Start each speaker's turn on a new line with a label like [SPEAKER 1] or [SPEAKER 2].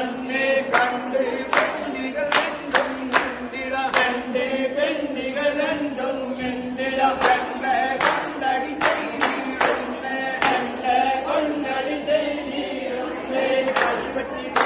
[SPEAKER 1] தன்னே
[SPEAKER 2] கண்டு பெண்ணிகள் ரெண்டும் நின்றிட
[SPEAKER 1] பெண்ணே பெண்ணிகள் ரெண்டும் நின்றிட
[SPEAKER 2] பெண்ண கொண்டடி செய்திருந்தே
[SPEAKER 1] கொண்டடி செய்திருந்தே
[SPEAKER 2] கல்வெட்டி